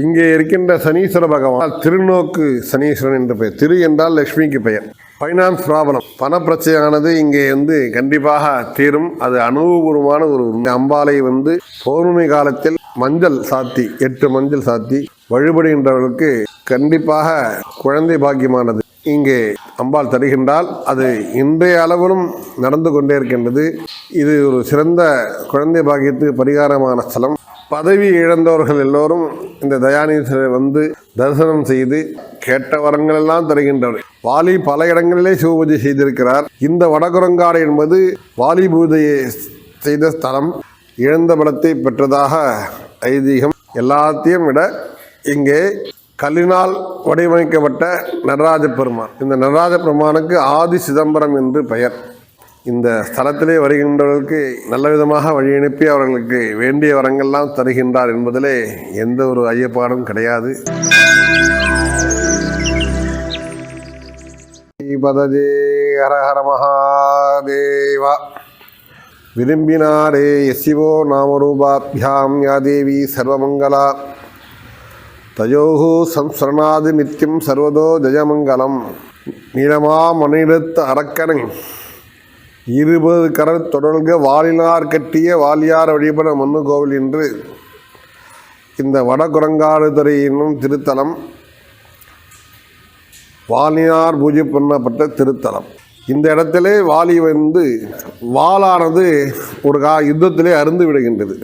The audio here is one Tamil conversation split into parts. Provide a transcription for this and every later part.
இங்கே இருக்கின்ற சனீஸ்வர பகவான் திருநோக்கு சனீஸ்வரன் என்று பெயர். திரு என்றால் லக்ஷ்மிக்கு பெயர். ஃபைனான்ஸ் ப்ராப்ளம் பணப்பிரச்சனையானது இங்கே வந்து கண்டிப்பாக தீரும். அது அனுபவபூர்வமான ஒரு அம்பாலை அம்பாளை வந்து பௌர்ணமி காலத்தில் மஞ்சள் சாத்தி எட்டு மஞ்சள் சாத்தி வழிபடுகின்றவர்களுக்கு கண்டிப்பாக குழந்தை பாக்கியமானது இங்கே அம்பாள் தருகின்றால் அது இன்றைய அளவிலும் நடந்து கொண்டே இருக்கின்றது. இது ஒரு சிறந்த குழந்தை பாக்கியத்துக்கு பரிகாரமான ஸ்தலம். பதவி இழந்தவர்கள் எல்லோரும் இந்த தயானீஸ்வரரை வந்து தரிசனம் செய்து கேட்ட வரங்கள் எல்லாம் தருகின்றவர் வாலி பல இடங்களிலே சிவபூஜை செய்திருக்கிறார். இந்த வடகுரங்காடு என்பது வாலி பூஜையை செய்த ஸ்தலம். இழந்த பலத்தை பெற்றதாக ஐதீகம் எல்லாத்தையும் விட இங்கே கல்லினால் வடிவமைக்கப்பட்ட நடராஜ பெருமான். இந்த நடராஜ பெருமானுக்கு ஆதி சிதம்பரம் என்று பெயர். இந்த ஸ்தலத்திலே வருகின்றவர்களுக்கு நல்ல விதமாக வழி அனுப்பி அவர்களுக்கு வேண்டிய வரங்கள்லாம் தருகின்றார் என்பதிலே எந்த ஒரு ஐயப்பாடும் கிடையாது. பதஜே ஹரஹர மகாதேவா. விரும்பினாரே எசிவோ நாமரூபாபியாம் யா தேவி சர்வமங்களா. தயோகு சம்ஸ்ரணாது நித்தியம் சர்வதோ ஜெயமங்கலம் நீளமா மணிடத்து அரக்கனை இருபது கரல் தொடர்க வாலினார் கட்டிய வாலியார் வழிபட மண்ணு கோவில் என்று இந்த வடகுரங்காடுதுறை என்னும் திருத்தலம் வாலினார் பூஜை பண்ணப்பட்ட திருத்தலம். இந்த இடத்திலே வாலி வந்து வாளானது ஒரு கா யுத்தத்திலே அருந்து விடுகின்றது.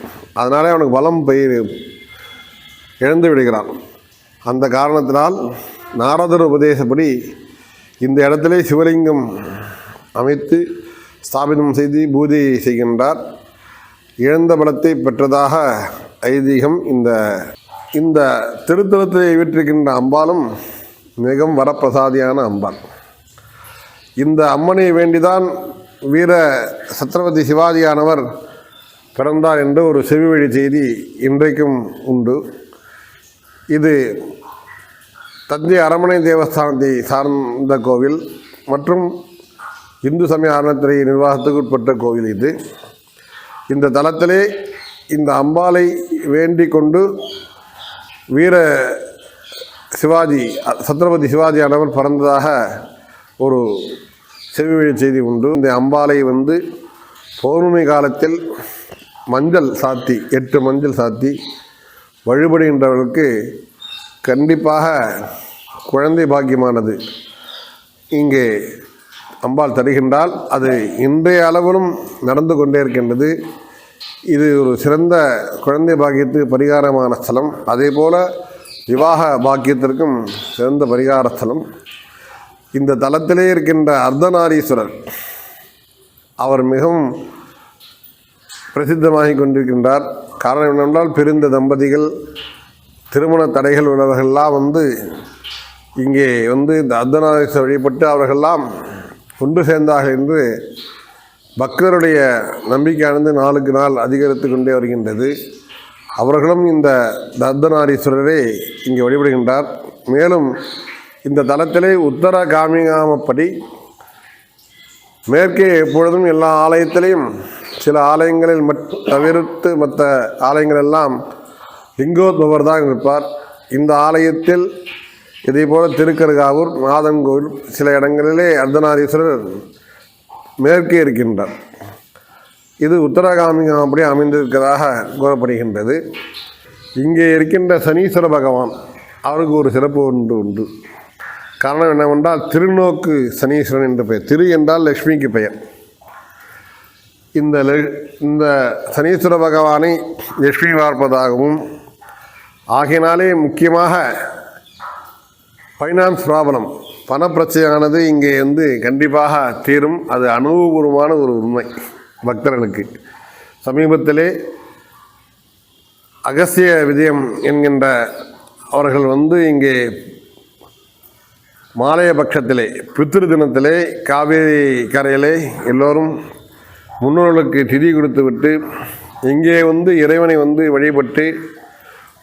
அதனாலே அவனுக்கு பலம் பயிர் இழந்து விடுகிறான். அந்த காரணத்தினால் நாரதர் உபதேசப்படி இந்த இடத்திலே சிவலிங்கம் அமைத்து ஸ்தாபிதம் செய்து பூஜை செய்கின்றார். இழந்த பலத்தை பெற்றதாக ஐதீகம் இந்த இந்த திருத்தலத்தை வீற்றிருக்கின்ற அம்பாலும் மிகவும் வரப்பிரசாதியான அம்பாள். இந்த அம்மனை வேண்டிதான் வீர சத்ரபதி சிவாஜியானவர் பிறந்தார் என்று ஒரு செவிவழி செய்தி இன்றைக்கும் உண்டு. இது தஞ்சை அரமனை தேவஸ்தானத்தை சார்ந்த கோவில் மற்றும் இந்து சமய அறநிலையத்துறை நிர்வாகத்துக்கு உட்பட்ட கோவில் இது. இந்த தலத்திலே இந்த அம்பாளை வேண்டிக் கொண்டு வீர சிவாஜி சத்ரபதி சிவாஜியானவர் பிறந்ததாக ஒரு செவிவழி செய்தி உண்டு. இந்த அம்பாளை வந்து பௌர்ணமி காலத்தில் மஞ்சள் சாத்தி எட்டு மஞ்சள் சாத்தி வழிபடுகின்றவர்களுக்கு கண்டிப்பாக குழந்தை பாக்கியமானது. இங்கே அம்பாள் தருகின்றால் அது இன்றைய அளவிலும் நடந்து கொண்டே இருக்கின்றது. இது ஒரு சிறந்த குழந்தை பாக்கியத்துக்கு பரிகாரமான ஸ்தலம். அதே போல் விவாக பாக்கியத்திற்கும் சிறந்த பரிகார ஸ்தலம். இந்த தலத்திலே இருக்கின்ற அர்த்தநாரீஸ்வரர் அவர் மிகவும் பிரசித்தமாகி கொண்டிருக்கின்றார். காரணம் என்னென்றால் பிரிந்த தம்பதிகள் திருமண தடைகள் உள்ளவர்கள்லாம் வந்து இங்கே வந்து இந்த அர்த்தநாரீஸ்வரர் வழிபட்டு அவர்களெல்லாம் ஒன்று சேர்ந்தார்கள் என்று பக்தருடைய நம்பிக்கையானது நாளுக்கு நாள் அதிகரித்து கொண்டே வருகின்றது. அவர்களும் இந்த தர்தநாரீஸ்வரரை இங்கே வழிபடுகின்றார். மேலும் இந்த தலத்திலே உத்தர காமிகாமப்படி மேற்கே எப்பொழுதும் எல்லா ஆலயத்திலையும் சில ஆலயங்களில் மட் தவிர்த்து மற்ற ஆலயங்கள் எல்லாம் லிங்கோத்பவர் தான் இருப்பார். இந்த ஆலயத்தில் இதே போல் திருக்கருகாவூர் மாதங்கோவில் சில இடங்களிலே அர்த்தநாரீஸ்வரர் மேற்கே இருக்கின்றார். இது உத்தரகாமிகம் அப்படி அமைந்திருக்கிறதாக கூறப்படுகின்றது. இங்கே இருக்கின்ற சனீஸ்வர பகவான் அவருக்கு ஒரு சிறப்பு ஒன்று உண்டு. காரணம் என்னவென்றால் திருநோக்கு சனீஸ்வரன் என்று பெயர். திரு என்றால் லக்ஷ்மிக்கு பெயர். இந்த லெ- இந்த சனீஸ்வர பகவானை லக்ஷ்மி பார்ப்பதாகவும் ஆகையினாலே முக்கியமாக ஃபைனான்ஸ் ப்ராப்ளம் பணப்பிரச்சனையானது இங்கே வந்து கண்டிப்பாக தீரும். அது அனுபவபூர்வமான ஒரு உண்மை பக்தர்களுக்கு. சமீபத்திலே அகசிய விஜயம் என்கின்ற அவர்கள் வந்து இங்கே மாலைய பட்சத்திலே பித்திரு தினத்திலே காவேரி கரையிலே எல்லோரும் முன்னோர்களுக்கு திதி கொடுத்து விட்டு இங்கே வந்து இறைவனை வந்து வழிபட்டு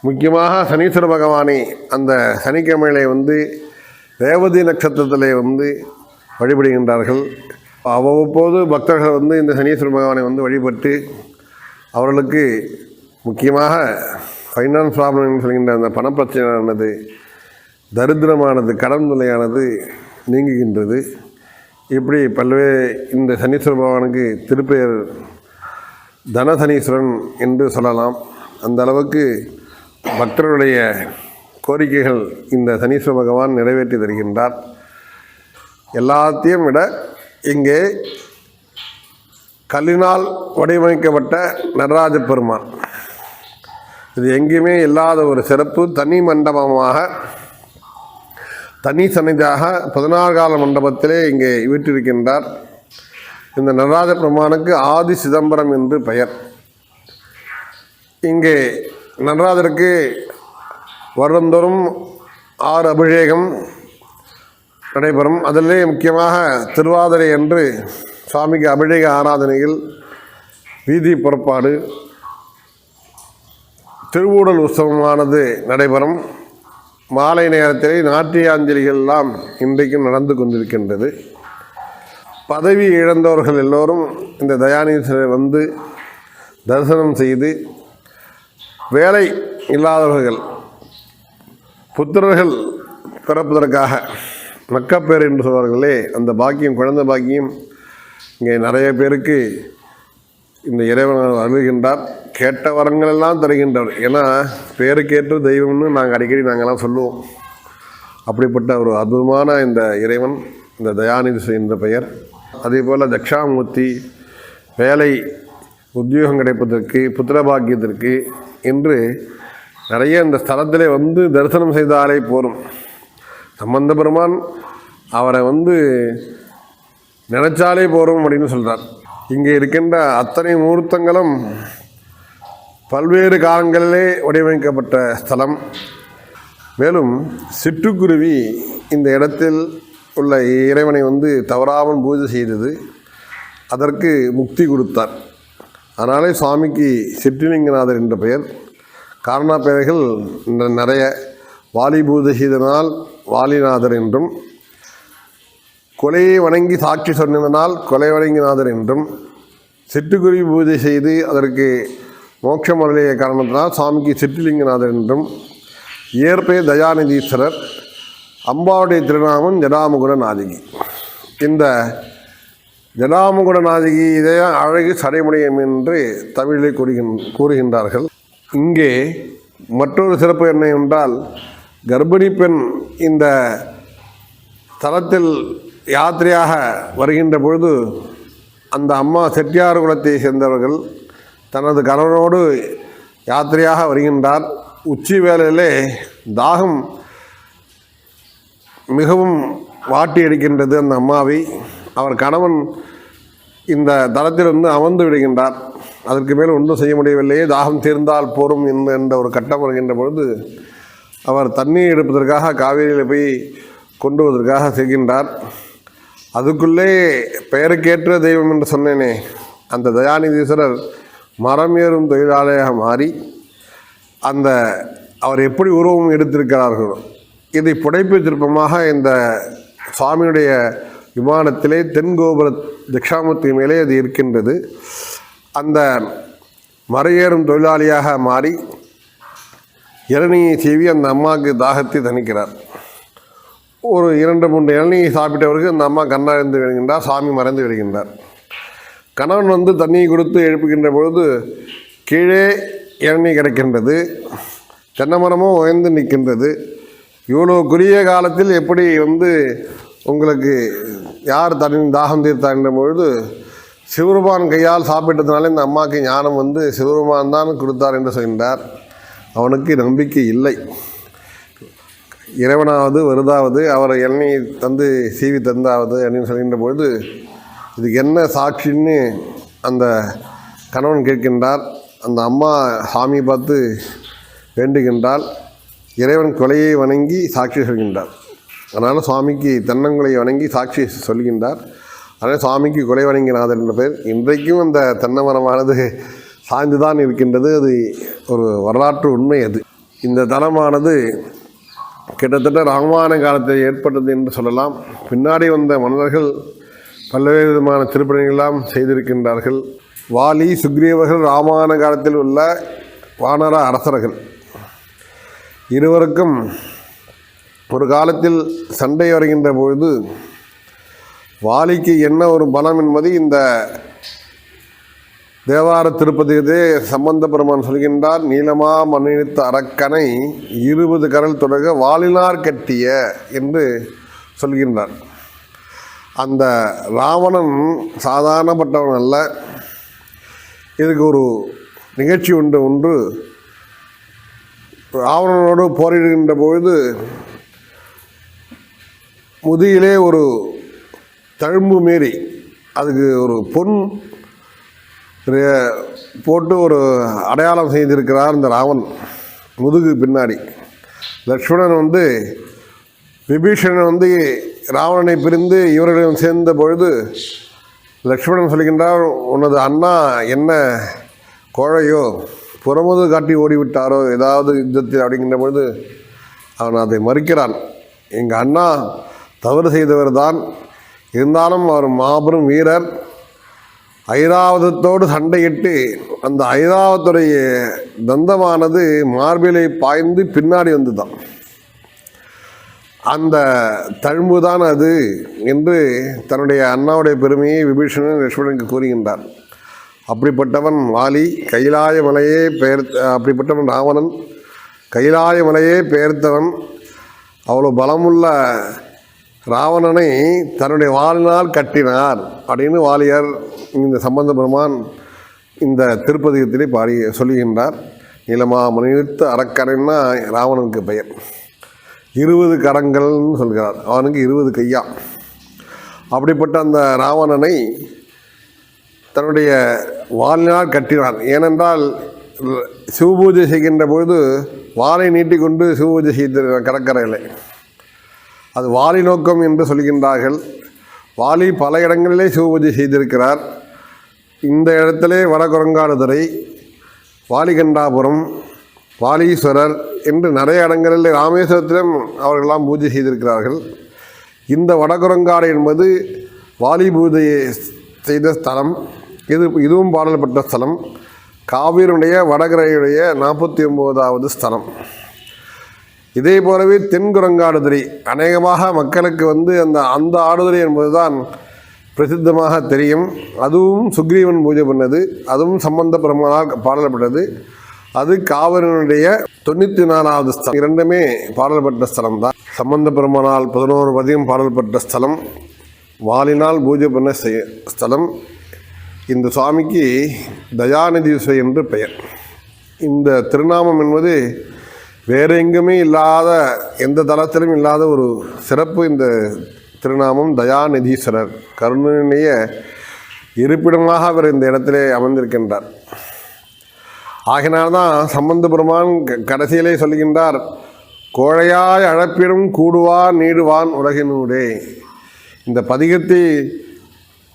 முக்கியமாக சனீஸ்வர பகவானை அந்த சனிக்கிழமையிலே வந்து ரேவதி நட்சத்திரத்திலே வந்து வழிபடுகின்றார்கள். அவ்வப்போது பக்தர்கள் வந்து இந்த சனீஸ்வர பகவானை வந்து வழிபட்டு அவர்களுக்கு முக்கியமாக ஃபைனான்ஸ் ப்ராப்ளம் சொல்கின்ற அந்த பணப்பிரச்சனையானது தரித்திரமானது கடன் நிலையானது நீங்குகின்றது. இப்படி பல்வேறு இந்த சனீஸ்வர பகவானுக்கு திருப்பெயர் தனசனீஸ்வரன் என்று சொல்லலாம். அந்த அளவுக்கு பக்தர்களுடைய கோரிக்கைகள் இந்த சனீஸ்வர பகவான் நிறைவேற்றி தருகின்றார். எல்லாத்தையும் விட இங்கே கல்லினால் வடிவமைக்கப்பட்ட நடராஜ பெருமான். இது எங்கேயுமே இல்லாத ஒரு சிறப்பு. தனி மண்டபமாக தனி சன்னிதியாக பதினாறு கால மண்டபத்திலே இங்கே வீற்றிருக்கின்றார். இந்த நடராஜ பெருமானுக்கு ஆதி சிதம்பரம் என்று பெயர். இங்கே நடராஜருக்கு வருடந்தோறும் ஆறு அபிஷேகம் நடைபெறும். அதிலே முக்கியமாக திருவாதிரை என்று சுவாமிக்கு அபிஷேக ஆராதனைகள் வீதி புறப்பாடு திருவூடல் உற்சவமானது நடைபெறும். மாலை நேரத்திலே நாட்டியாஞ்சலிகள் எல்லாம் இன்றைக்கும் நடந்து கொண்டிருக்கின்றது. பதவி இழந்தவர்கள் எல்லோரும் இந்த தயானீஸ்வரரை வந்து தரிசனம் செய்து வேலை இல்லாதவர்கள் புத்திரர்கள் பிறப்பதற்காக மக்கப்பேர் என்று சொல்வார்களே அந்த பாக்கியம் குழந்தை பாக்கியம் இங்கே நிறைய பேருக்கு இந்த இறைவன் அருள்கின்றார் கேட்ட வரங்கள் எல்லாம் தருகின்றார் ஏன்னா பேருக்கேற்ற தெய்வம்னு நாங்கள் அடிக்கடி நாங்கள்லாம் சொல்லுவோம். அப்படிப்பட்ட ஒரு அற்புதமான இந்த இறைவன் இந்த தயாநிதி என்ற பெயர். அதே போல் தக்ஷாமூர்த்தி வேலை உத்தியோகம் கிடைப்பதற்கு புத்திரபாக்கியத்திற்கு என்று நிறைய இந்த ஸ்தலத்திலே வந்து தரிசனம் செய்தாலே போரும். சம்பந்த பெருமான் அவரை வந்து நினைச்சாலே போகிறோம் அப்படின்னு சொல்கிறார் இங்கே இருக்கின்ற அத்தனை முகூர்த்தங்களும் பல்வேறு காலங்களிலே வடிவமைக்கப்பட்ட ஸ்தலம். மேலும் சிட்டுக்குருவி இந்த இடத்தில் உள்ள இறைவனை வந்து தவறாமல் பூஜை செய்தது அதற்கு முக்தி கொடுத்தார். அதனாலே சுவாமிக்கு சிற்றிலிங்கநாதர் என்ற பெயர். காரணா பெயர்கள் நிறைய வாலி பூஜை செய்தனால் வாலிநாதர் என்றும் கொலையை வணங்கி சாட்சி சொன்னதனால் கொலை வணங்கிநாதர் என்றும் சிட்டுக்குருவி பூஜை செய்து அதற்கு மோட்சம் அருளிய காரணத்தினால் சுவாமிக்கு சிற்றிலிங்கநாதர் என்றும் இயற்பெயர் தயாநிதீஸ்வரர் அம்பாவுடைய திருநாமம் ஜடாமுகுட நாதிகி இந்த ஜடாமுகுட நாயகி இதய அழகு சடைமுடையும் என்று தமிழில் கூறுகின் கூறுகின்றார்கள். இங்கே மற்றொரு சிறப்பு என்ன என்றால் கர்ப்பிணி பெண் இந்த தலத்தில் யாத்திரையாக வருகின்ற பொழுது அந்த அம்மா செட்டியார் குலத்தை சேர்ந்தவர்கள் தனது கணவனோடு யாத்திரையாக வருகின்றார். உச்சி வேளையிலே தாகம் மிகவும் வாட்டி அடிக்கின்றது அந்த அம்மாவை. அவர் கணவன் இந்த தளத்தில் வந்து அமர்ந்து விடுகின்றார். அதற்கு மேல் ஒன்றும் செய்ய முடியவில்லையே. தாகம் தீர்ந்தால் போரும் என்ற என்ற ஒரு கட்டம் வருகின்ற பொழுது அவர் தண்ணீர் எடுப்பதற்காக காவேரியில் போய் கொண்டு வருவதற்காக செல்கின்றார். அதுக்குள்ளே பெயருக்கேற்ற தெய்வம் என்று சொன்னேனே. அந்த தயாநிதீஸ்வரர் மரம் ஏறும் தொழிலாளியாக மாறி அந்த அவர் எப்படி உருவம் எடுத்திருக்கிறார்களோ இதை புடைப்பு திருப்பமாக இந்த சுவாமியுடைய விமானத்திலே தென்கோபுர தட்சாமூர்த்தி மேலே அது இருக்கின்றது. அந்த மறையேறும் தொழிலாளியாக மாறி இளநீயை சீவி அந்த அம்மாவுக்கு தாகத்தை தணிக்கிறார். ஒரு இரண்டு மூன்று இளநீயை சாப்பிட்டவருக்கு அந்த அம்மா கண்ணறிந்து விடுகின்றார் சாமி மறைந்து விடுகின்றார் கணவன் வந்து தண்ணியை கொடுத்து எழுப்புகின்ற பொழுது கீழே இளநீ கிடைக்கின்றது. தென்னை மரமும் உயர்ந்து நிற்கின்றது. இவ்வளோ குறுகிய காலத்தில் எப்படி வந்து உங்களுக்கு யார் தனி தாகம் தீர்த்தார்ன்ற பொழுது சிவருமான் கையால் சாப்பிட்டதுனால இந்த அம்மாவுக்கு ஞானம் வந்து சிவருமான் தான் கொடுத்தார் என்று சொல்கின்றார். அவனுக்கு நம்பிக்கை இல்லை. இறைவனாவது வருதாவது அவர் எண்ணெய் தந்து சீவி தந்தாவது அப்படின்னு சொல்கின்ற பொழுது இதுக்கு என்ன சாட்சின்னு அந்த கணவன் கேட்கின்றார். அந்த அம்மா சாமி பார்த்து வேண்டுகின்றால் இறைவன் கொலையை வணங்கி சாட்சி சொல்கின்றார். அதனால் சுவாமிக்கு தென்னங்குலை வணங்கி சாட்சி சொல்கின்றார். அதனால் சுவாமிக்கு கொலை வணங்கினாதர் என்ற பேர் இன்றைக்கும் அந்த தென்னை மரமானது சாய்ந்து தான் இருக்கின்றது. அது ஒரு வரலாற்று உண்மை அது. இந்த தலமானது கிட்டத்தட்ட ராமாயண காலத்தில் ஏற்பட்டது என்று சொல்லலாம். பின்னாடி வந்த மன்னர்கள் பல்வேறு விதமான திருப்பணிகளெல்லாம் செய்திருக்கின்றார்கள். வாலி சுக்ரீவர்கள் ராமாயண காலத்தில் உள்ள வானர அரசர்கள். இருவருக்கும் ஒரு காலத்தில் சண்டை வருகின்ற பொழுது வாலிக்கு என்ன ஒரு பலம் என்பது இந்த தேவார திருப்பதியதே சம்பந்த பெருமான் சொல்கின்றார் நீளமா மன்னித்த அரக்கனை இருபது கரல் தொடக வாலினார் கட்டிய என்று சொல்கின்றார். அந்த ராவணன் சாதாரணப்பட்டவன் அல்ல. இதுக்கு ஒரு நிகழ்ச்சி உண்டு ஒன்று ராவணனோடு போரிடுகின்ற பொழுது முதுகிலே ஒரு தழும்பு மீறி அதுக்கு ஒரு பொன் போட்டு ஒரு அடையாளம் செய்திருக்கிறார் இந்த ராவன் முதுகு பின்னாடி. லக்ஷ்மணன் வந்து விபீஷணன் வந்து ராவணனை பிரிந்து இவர்களிடம் சேர்ந்த பொழுது லக்ஷ்மணன் சொல்கின்றார் உனது அண்ணா என்ன கோழையோ புறமுது காட்டி ஓடிவிட்டாரோ ஏதாவது யுத்தத்தில் அப்படிங்கிற பொழுது அவன் அதை மறுக்கிறான். எங்கள் அண்ணா தவறு செய்தவர் தான் இருந்தாலும் அவர் மாபெரும் வீரர். ஐராவதத்தோடு சண்டையிட்டு அந்த ஐராவத்துடைய தந்தமானது மார்பிலை பாய்ந்து பின்னாடி வந்துதான். அந்த தழும்பு தான் அது என்று தன்னுடைய அண்ணாவுடைய பெருமையை விபீஷணன் லட்சுமணனுக்கு கூறுகின்றார். அப்படிப்பட்டவன் வாலி கைலாய மலையே பெயர் அப்படிப்பட்டவன் ராவணன் கைலாய மலையே பெயர்த்தவன். அவ்வளோ பலமுள்ள ராவணனை தன்னுடைய வாழ்நாள் கட்டினார் அப்படின்னு வாலியார் இந்த சம்பந்த பெருமான் இந்த திருப்பதிகத்திலே பாடி சொல்லுகின்றார். நிலமா மனித அறக்கரைன்னா ராவணனுக்கு பெயர். இருபது கரங்கள்னு சொல்கிறார். அவனுக்கு இருபது கையா. அப்படிப்பட்ட அந்த ராவணனை தன்னுடைய வாழ்நாள் கட்டினார். ஏனென்றால் சிவபூஜை செய்கின்ற பொழுது வாளை நீட்டிக்கொண்டு சிவபூஜை செய்த கடற்கரையில் அது வாலி நோக்கம் என்று சொல்கின்றார்கள். வாலி பல இடங்களிலே சிவபூஜை செய்திருக்கிறார். இந்த இடத்திலே வடகுரங்காடுதுறை வாலிகண்டாபுரம் வாலீஸ்வரர் என்று நிறைய இடங்களில் ராமேஸ்வரத்திலும் அவர்களெல்லாம் பூஜை செய்திருக்கிறார்கள். இந்த வடகுரங்காடு என்பது வாலி பூஜையை செய்த ஸ்தலம். இது இதுவும் பாடல்பட்ட ஸ்தலம். காவிரியுடைய வடகரையுடைய நாற்பத்தி ஒம்போதாவது ஸ்தலம். இதே போலவே தென்குரங்காடுதுறை அநேகமாக மக்களுக்கு வந்து அந்த அந்த ஆடுதுறை என்பதுதான் பிரசித்தமாக தெரியும். அதுவும் சுக்ரீவன் பூஜை பண்ணது. அதுவும் சம்பந்த பெருமானால் பாடல்பட்டது. அது காவிரியினுடைய தொண்ணூற்றி நாலாவது ஸ்தலம் இரண்டுமே பாடல்பட்ட ஸ்தலம் தான் சம்பந்த பெருமானால் பதினோரு பதியம் பாடல்பட்ட ஸ்தலம். வாலினால் பூஜை பண்ண செய்ய ஸ்தலம். இந்த சுவாமிக்கு தயாநிதி என்று பெயர். இந்த திருநாமம் என்பது வேறு எங்குமே இல்லாத எந்த தளத்திலும் இல்லாத ஒரு சிறப்பு இந்த திருநாமம் தயாநிதீஸ்வரர். கருணைய இருப்பிடமாக அவர் இந்த இடத்திலே அமர்ந்திருக்கின்றார். ஆகினால்தான் சம்பந்த பெருமான் க- கடைசியிலே சொல்கின்றார் கோழையாய் அழப்பிடும் கூடுவான் நீடுவான் உலகினூடே. இந்த பதிகத்தை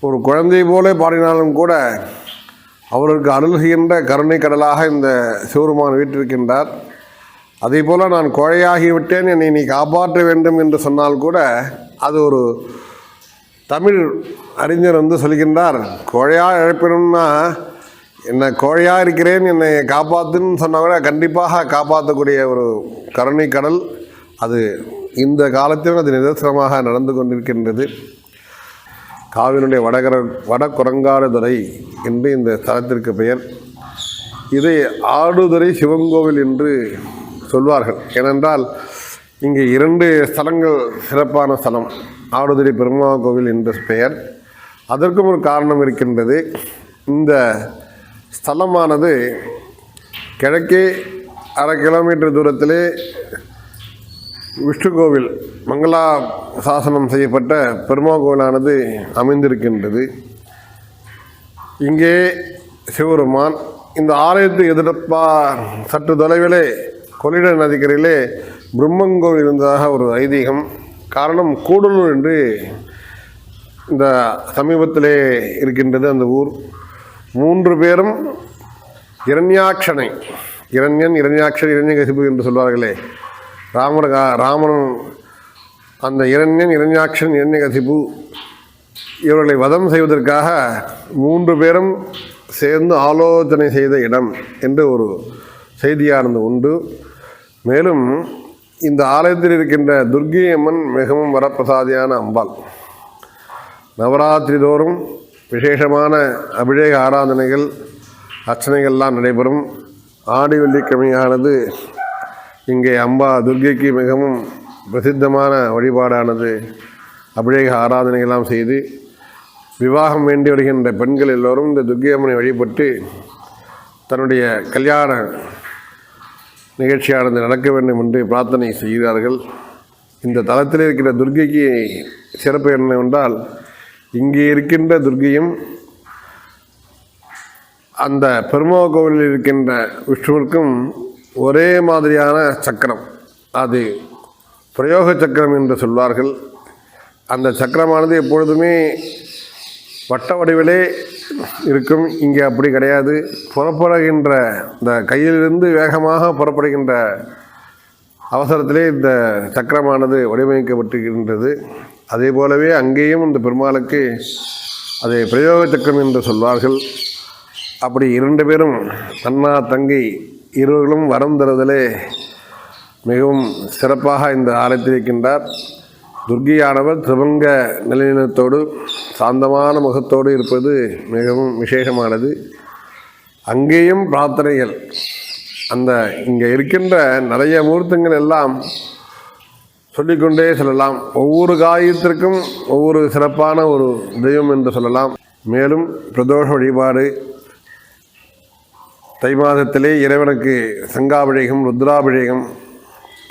ஒரு குழந்தை போல பாடினாலும் கூட அவருக்கு அருள்கின்ற கருணை கடலாக இந்த சிவருமான் வீற்றிருக்கின்றார். அதே போல் நான் கோழையாகிவிட்டேன். என்னை நீ காப்பாற்ற வேண்டும் என்று சொன்னால் கூட அது ஒரு தமிழ் அறிஞர் வந்து சொல்கின்றார். கோழையாக இழப்பினும்னா என்னை கோழையாக இருக்கிறேன் என்னை காப்பாற்றுன்னு சொன்னால் கூட கண்டிப்பாக காப்பாற்றக்கூடிய ஒரு கருணை கடல் அது இந்த காலத்திலும் அது நிதர்சனமாக நடந்து கொண்டிருக்கின்றது. காவிரியுடைய வடகர வடகுரங்காடுதுறை என்று இந்த தலத்திற்கு பெயர். இதை ஆடுதுறை சிவங்கோவில் என்று சொல்வார்கள். ஏனென்றால் இங்கே இரண்டு ஸ்தலங்கள் சிறப்பான ஸ்தலம். ஆடுதுறை பெருமா கோவில் என்ற பெயர். அதற்கும் ஒரு காரணம் இருக்கின்றது. இந்த ஸ்தலமானது கிழக்கே அரை கிலோமீட்டர் தூரத்திலே விஷ்ணு கோவில் மங்களா சாசனம் செய்யப்பட்ட பெருமா கோவிலானது அமைந்திருக்கின்றது. இங்கே சிவருமான் இந்த ஆலயத்துக்கு எதிர்ப்பா சற்று தொலைவிலே கொள்ளிட நதிக்கரையிலே பிரம்மங்கோவில் இருந்ததாக ஒரு ஐதீகம். காரணம் கூடலூர் என்று இந்த சமீபத்திலே இருக்கின்றது அந்த ஊர். மூன்று பேரும் இரண்யாட்சனை இரண்யன் இரண்யாட்சன் இரண்யகசிபு என்று சொல்வார்களே. ராமர் கா- ராமன் அந்த இரண்யன் இரண்யாட்சன் இரண்யகசிபு இவர்களை வதம் செய்வதற்காக மூன்று பேரும் சேர்ந்து ஆலோசனை செய்த இடம் என்று ஒரு செய்தியானது உண்டு. மேலும் இந்த ஆலயத்தில் இருக்கின்ற துர்க்கை அம்மன் மிகவும் வரப்பிரசாதியான அம்பாள். நவராத்திரி தோறும் விசேஷமான அபிஷேக ஆராதனைகள் அர்ச்சனைகள்லாம் நடைபெறும். ஆடி வெள்ளிக்கிழமையானது இங்கே அம்பா துர்க்கைக்கு மிகவும் பிரசித்தமான வழிபாடானது. அபிஷேக ஆராதனைகள்லாம் செய்து விவாகம் வேண்டி வருகின்ற பெண்கள் எல்லோரும் இந்த துர்கை அம்மனை வழிபட்டு தன்னுடைய கல்யாண நிகழ்ச்சியானது நடக்க வேண்டும் என்று பிரார்த்தனை செய்கிறார்கள். இந்த தலத்தில் இருக்கிற துர்க்கைக்கு சிறப்பு என்னவென்றால் இங்கே இருக்கின்ற துர்க்கையும் அந்த பெருமா கோவிலில் இருக்கின்ற விஷ்ணுவிற்கும் ஒரே மாதிரியான சக்கரம். அது பிரயோக சக்கரம் என்று சொல்வார்கள். அந்த சக்கரமானது எப்பொழுதுமே வட்ட வடிவிலே இருக்கும். இங்கே அப்படி கிடையாது. புறப்படுகின்ற இந்த கையிலிருந்து வேகமாக புறப்படுகின்ற அவசரத்திலே இந்த சக்கரமானது வடிவமைக்கப்பட்டிருக்கின்றது. அதே போலவே அங்கேயும் இந்த பெருமாளுக்கு அதை பிரயோக சக்கரம் என்று சொல்வார்கள். அப்படி இரண்டு பேரும் தன்னா தங்கை இருவர்களும் வரம் தருதலே மிகவும் சிறப்பாக இந்த ஆலயத்தில் இருக்கின்றார். துர்கியானவர் திரிபங்க நிலையினத்தோடு சாந்தமான முகத்தோடு இருப்பது மிகவும் விசேஷமானது. அங்கேயும் பிரார்த்தனைகள். அந்த இங்கே இருக்கின்ற நிறைய மூர்த்தங்கள் எல்லாம் சொல்லிக்கொண்டே சொல்லலாம். ஒவ்வொரு காயத்திற்கும் ஒவ்வொரு சிறப்பான ஒரு தெய்வம் என்று சொல்லலாம். மேலும் பிரதோஷ வழிபாடு. தை மாதத்திலே இறைவனுக்கு சங்காபிஷேகம் ருத்ராபிஷேகம்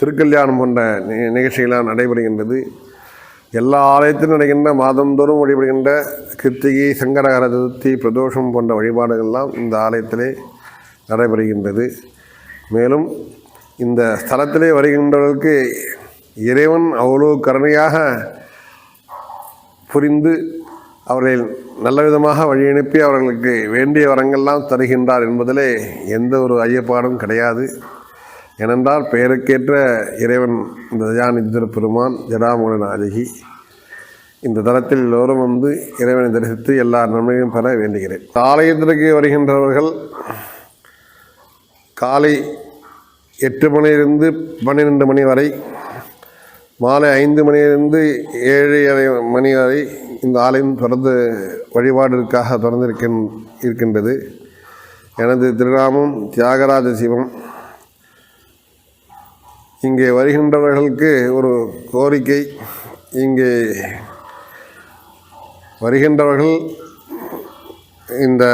திருக்கல்யாணம் போன்ற நிகழ்ச்சிகளாக நடைபெறுகின்றது. எல்லா ஆலயத்திலும் நடக்கின்ற மாதந்தோறும் வழிபடுகின்ற கிருத்திகை சங்கரகர சதுர்த்தி பிரதோஷம் போன்ற வழிபாடுகள்லாம் இந்த ஆலயத்திலே நடைபெறுகின்றது. மேலும் இந்த ஸ்தலத்திலே வருகின்றவர்களுக்கு இறைவன் அவ்வளோ கருணையாக புரிந்து அவர்களை நல்ல விதமாக வழி அனுப்பி அவர்களுக்கு வேண்டிய வரங்கள்லாம் தருகின்றார் என்பதிலே எந்த ஒரு ஐயப்பாடும் கிடையாது. ஏனென்றால் பெயருக்கேற்ற இறைவன் இந்த தயாநிதி பெருமான் ஜடாமுக நாயகி இந்த தலத்தில் எல்லோரும் வந்து இறைவனை தரிசித்து எல்லா நன்மையும் பெற வேண்டுகிறேன். ஆலயத்திற்கு வருகின்றவர்கள் காலை எட்டு மணியிலிருந்து பன்னிரெண்டு மணி வரை மாலை ஐந்து மணியிலிருந்து ஏழு அரை மணி வரை இந்த ஆலயம் திறந்து தொடர்ந்து இருக்கின் இருக்கின்றது. எனது திருநாமம் தியாகராஜ சிவம் இங்கே வருகின்றவர்களுக்கு ஒரு கோரிக்கை இங்கே வருகின்றவர்கள் இந்த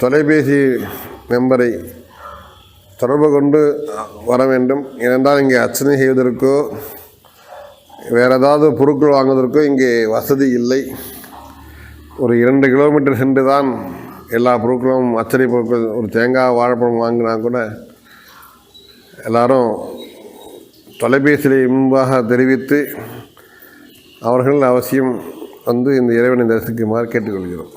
தொலைபேசி நம்பரை தொடர்பு கொண்டு வர வேண்டும். ஏனென்றால் இங்கே அர்ச்சனை செய்வதற்கோ வேறு ஏதாவது பொருட்கள் வாங்குவதற்கோ இங்கே வசதி இல்லை. ஒரு இரண்டு கிலோமீட்டர் சென்று தான் எல்லா பொருட்களும் அச்சனை பொருட்கள் ஒரு தேங்காய் வாழைப்பழம் வாங்கினா கூட எல்லாரும் தொலைபேசியில் முன்பாக தெரிவித்து அவர்கள் அவசியம் வந்து இந்த இறைவனை தரிசிக்குமாறு கேட்டுக்கொள்கிறோம்.